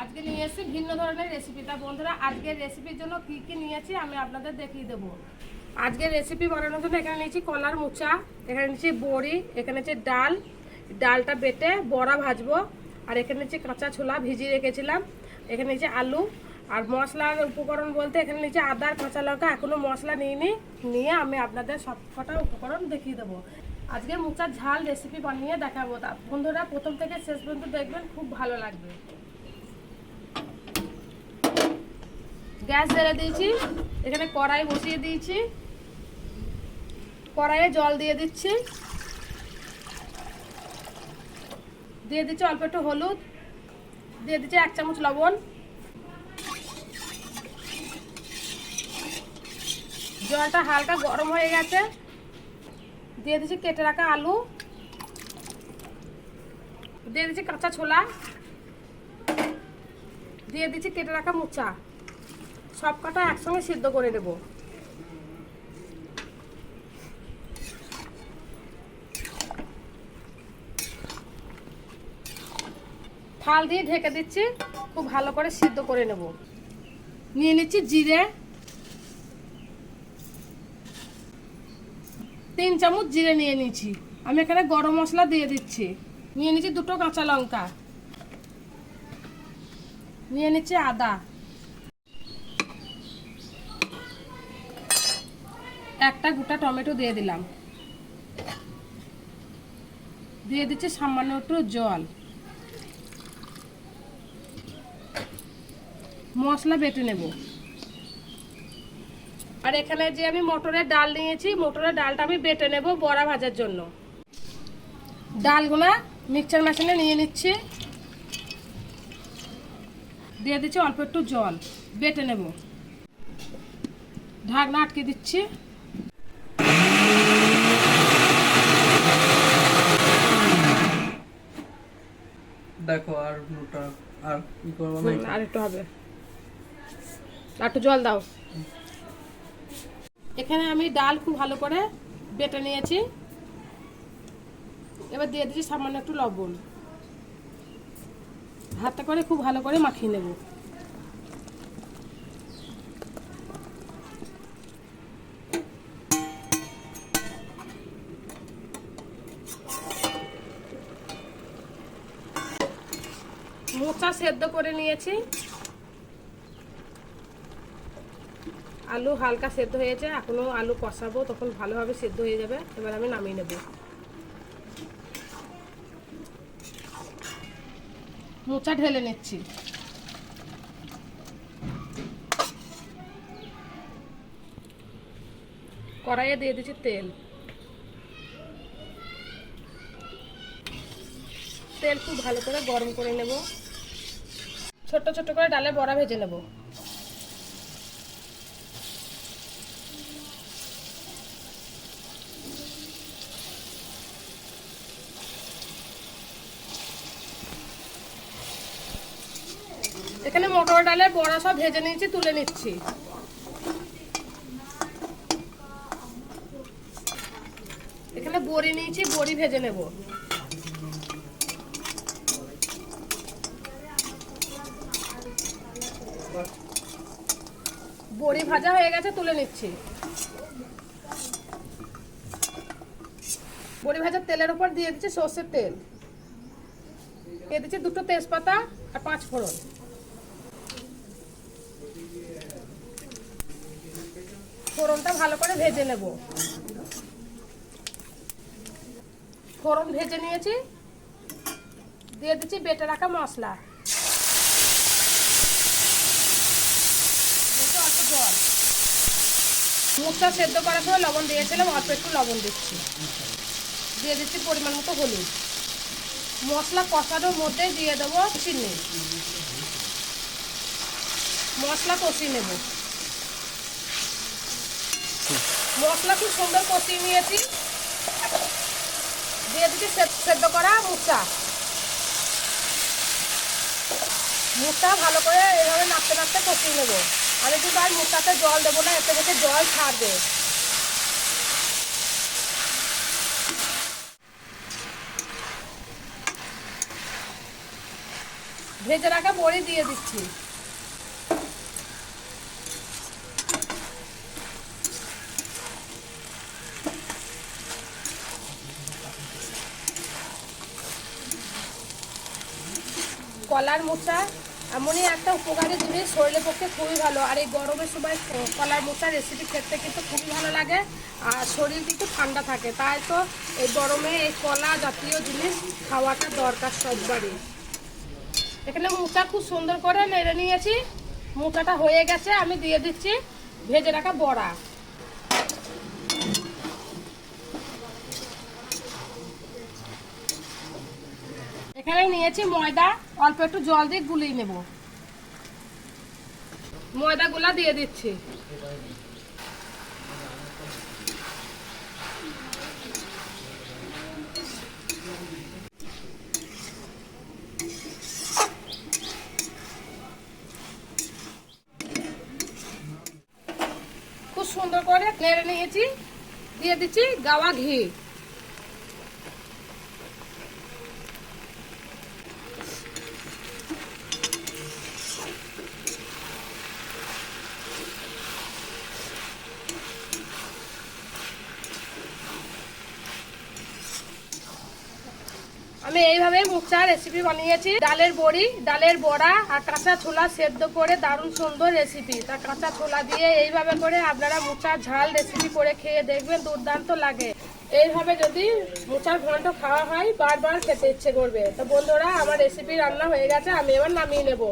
আজকে নিয়ে এসেছি ভিন্ন ধরনের রেসিপি তা বন্ধুরা, আজকের রেসিপির জন্য কি কি নিয়েছি আমি আপনাদের দেখিয়ে দেবো। আজকের রেসিপি বানানোর জন্য এখানে নিয়েছি কলার মোচা, এখানে নিয়েছি বড়ি, এখানে নিয়েছি ডাল। ডালটা বেটে বড়া ভাজবো, আর এখানে নিয়েছি কাঁচা ছোলা ভিজিয়ে রেখেছিলাম। এখানে নিয়েছি আলু, আর মশলার উপকরণ বলতে এখানে নিয়েছি আদার কাঁচা লঙ্কা। এখনও মশলা নিইনি, নিয়ে আমি আপনাদের সব কটা উপকরণ দেখিয়ে দেবো। আজকে মোচার ঝাল রেসিপি বানিয়ে দেখাবো তা। বন্ধুরা, প্রথম থেকে শেষ পর্যন্ত দেখবেন, খুব ভালো লাগবে। গ্যাস জ্বেলে দিয়েছি, এখানে কড়াই বসিয়ে দিয়েছি। কড়াইয়ে জল দিয়ে দিচ্ছি। দিয়ে দিচ্ছি অল্প একটু হলুদ। দিয়ে দিচ্ছি এক চামচ লবণ। জলটা হালকা গরম হয়ে গেছে। দিয়ে দিচ্ছি কেটে রাখা আলু। দিয়ে দিচ্ছি কাঁচা ছোলা। দিয়ে দিচ্ছি কেটে রাখা মোচা। সব কটা একসঙ্গে সিদ্ধ করে দেব থাল দিয়ে ঢেকে দিচ্ছি, খুব ভালো করে সিদ্ধ করে নেব। নিয়ে নিচ্ছি জিরে। তিন চামচ জিরে নিয়ে নিচ্ছি আমি এখানে গরম মশলা দিয়ে দিচ্ছি। নিয়ে নিচ্ছি দুটো কাঁচা লঙ্কা। নিয়ে নিচ্ছি আদা। একটা গোটা টমেটো দিয়ে দিলাম। দিয়ে দিচ্ছি সামান্য একটু জল। মশলা বেটে নেব। আর এখানে যে আমি মটরের ডাল নিয়েছি মটরের ডালটা আমি বেটে নেব বড়া ভাজার জন্য। ডালগুলা মিক্সচার মেশিনে নিয়ে নিচ্ছি। দিয়ে দিচ্ছি অল্প একটু জল বেটে নেব। ঢাকনা আটকে দিচ্ছি। দেখো আর আর কি করব আর একটু হবে। আর একটু জল দাও। এখানে আমি ডাল খুব ভালো করে বেটে নিয়েছি। এবার দিয়ে দিচ্ছি সামান্য একটু লবণ। হাতে করে খুব ভালো করে মাখিয়ে নেব। মোচা সেদ্ধ করে নিয়েছি। আলু হালকা সেদ্ধ হয়েছে এখনও আলু কষাবো, তখন ভালোভাবে সেদ্ধ হয়ে যাবে। এবার আমি নামিয়ে নেব। মোচা ঢেলে নিচ্ছি। কড়াইয়ে দিয়ে দিচ্ছি তেল। তেল খুব ভালো করে গরম করে নেব। ছোট ছোট করে ডালে বড়া ভেজে নেব। এখানে মটর ডালের বড়া সব ভেজে নিয়েছি, তুলে নিচ্ছি। এখানে বড়ি নিয়েছি, বড়ি ভেজে নেব। বড়ি ভাজা হয়ে গেছে, তুলে নিচ্ছি। বড়ি ভাজার তেলের উপর দিয়ে দিচ্ছি সর্ষের তেল। দিয়ে দিচ্ছি দুটো তেজপাতা আর পাঁচ ফোড়ন। ফোড়নটা ভালো করে ভেজে নেব। ফোড়ন ভেজে নিয়েছি। দিয়ে দিচ্ছি বেটে রাখা মশলা। মুখটা সেদ্ধ করার সময় লবণ দিয়েছিলাম, অল্প একটু লবণ দিচ্ছি। দিয়ে দিচ্ছি পরিমাণ মতো হলুদ। মশলা কষানোর মধ্যে দিয়ে দেবো চিনি। মশলা কষিয়ে নেব। মশলা খুব সুন্দর কষিয়ে নিয়েছি। দিয়ে দিচ্ছি সেদ্ধ করা মুচা মুখটা ভালো করে এভাবে নাড়তে নাড়তে কষিয়ে নেব। আমি কিন্তু আর মুখটাতে জল দেবো না, এতে থেকে জল ছাড়বে। ভেজে রাখা বড়ি দিয়ে দিচ্ছি। কলার মোচা এমনই একটা উপকারী জিনিস, শরীরের পক্ষে খুবই ভালো। আর এই গরমের সময় কলার মোচা রেসিপি খেতে কিন্তু খুবই ভালো লাগে, আর শরীর কিন্তু ঠান্ডা থাকে। তাই তো এই গরমে এই কলা জাতীয় জিনিস খাওয়াটা দরকার সববারই। এখানে মোচা খুব সুন্দর করে নেড়ে নিয়েছি। মোচাটা হয়ে গেছে, আমি দিয়ে দিচ্ছি ভেজে রাখা বড়া। এখানে নিয়েছি ময়দা অল্প একটু জল দিয়ে গুলিয়ে নেব। ময়দা গুলা দিয়ে দিচ্ছি। খুব সুন্দর করে নেড়ে নিয়েছি, দিয়ে দিচ্ছি গাওয়া ঘি। আমি এইভাবে মুখচা রেসিপি বানিয়েছি। ডালের বড়ি, ডালের বড়া আর কাঁচা ছোলা সেদ্ধ করে দারুণ সুন্দর রেসিপি তা কাঁচা ছোলা দিয়ে এইভাবে করে আপনারা মুচার ঝাল রেসিপি করে খেয়ে দেখবেন, দুর্দান্ত লাগে। এইভাবে যদি মুচার ঘন্ট খাওয়া হয়, বারবার খেতে ইচ্ছে করবে। তো বন্ধুরা, আমার রেসিপি রান্না হয়ে গেছে, আমি এবার নামিয়ে নেব।